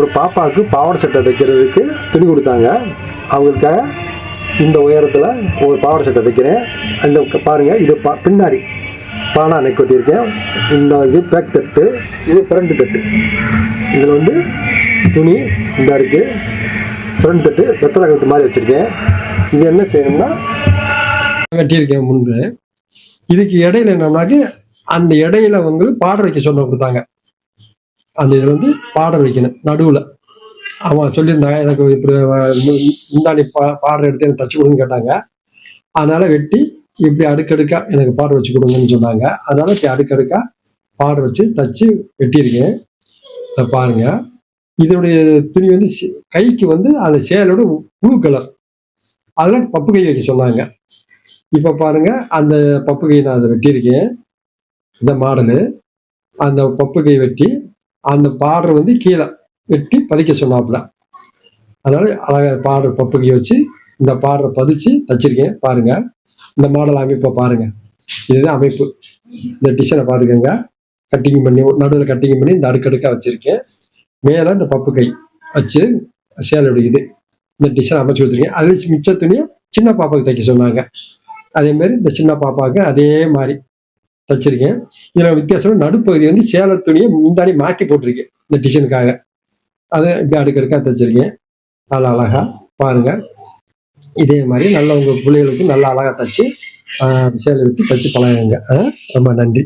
ஒரு பாப்பாவுக்கு பாவாடை சட்டை தைக்கிறதுக்கு துணி கொடுத்தாங்க. அவங்களுக்காக இந்த உயரத்தில் ஒரு பாவாடை சட்டை தைக்கிறேன். இந்த பாருங்கள் இது பா பின்னாடி பானா நெக் ஒட்டியிருக்கேன் இந்த இது பேக் தட்டு இது ஃப்ரண்ட் தட்டு. இதில் வந்து துணி இந்த இருக்குது ஃப்ரண்ட் தட்டு வெத்தலை கழுத்து மாதிரி வச்சுருக்கேன். இது என்ன செய்யணும்னா வெட்டியிருக்கேன் முன்பு. இதுக்கு இடையில என்னன்னாக்க அந்த இடையில வந்து பார்டர் வைக்க சொன்ன கொடுத்தாங்க. அந்த இதில் வந்து பார்டர் வைக்கணும் நடுவில். அவன் சொல்லியிருந்தாங்க எனக்கு இப்படி அஹ், முந்தாணி பா பாடுற எடுத்து எனக்கு தச்சு கொடுன்னு கேட்டாங்க. அதனால வெட்டி இப்படி அடுக்கடுக்கா எனக்கு பார்டர் வச்சு கொடுங்கன்னு சொன்னாங்க. அதனால இப்படி அடுக்கடுக்கா பார்டர் வச்சு தச்சு வெட்டியிருக்கேன். அதை பாருங்க. இதனுடைய துணி வந்து கைக்கு வந்து அந்த சேலோட புழு கலர் அதில் பப்பு கை வைக்க சொன்னாங்க. இப்போ பாருங்க அந்த பப்பு கை நான் அதை வெட்டியிருக்கேன். இந்த மாடலு. அந்த பப்பு கை வெட்டி அந்த பார்டர் வந்து கீழே வெட்டி பதிக்க சொன்னாப்புல. அதனால அழகாக பார்டர் பப்பு வச்சு இந்த பார்டரை பதிச்சு தச்சிருக்கேன் பாருங்க. இந்த மாடல் அமைப்பை பாருங்க. இதுதான் அமைப்பு. இந்த டிசைனை பார்த்துக்கோங்க. கட்டிங் பண்ணி நடுவில் கட்டிங் பண்ணி இந்த அடுக்கடுக்காக வச்சிருக்கேன். மேலே இந்த பப்பு கை வச்சு சேலையுடைய இது இந்த டிசைன் அமைச்சு கொடுத்துருக்கேன். அதில் மிச்ச துணியை சின்ன பாப்பாவுக்கு தைக்க சொன்னாங்க. அதே மாதிரி இந்த சின்ன பாப்பாவுக்கு அதே மாதிரி. தச்சிருக்கேன். இதில் வித்தியாசம் நடுப்பகுதி வந்து சேலை துணியை முந்தாடி மாற்றி போட்டிருக்கேன். இந்த டிசைனுக்காக. அதை இப்படி அடுக்கடுக்காக தச்சிருக்கேன். நல்லா அழகாக பாருங்கள் இதே மாதிரி நல்ல உங்கள் பிள்ளைகளுக்கு நல்லா அழகாக தச்சு சேலை விட்டு தச்சு பழகுங்க. ரொம்ப நன்றி.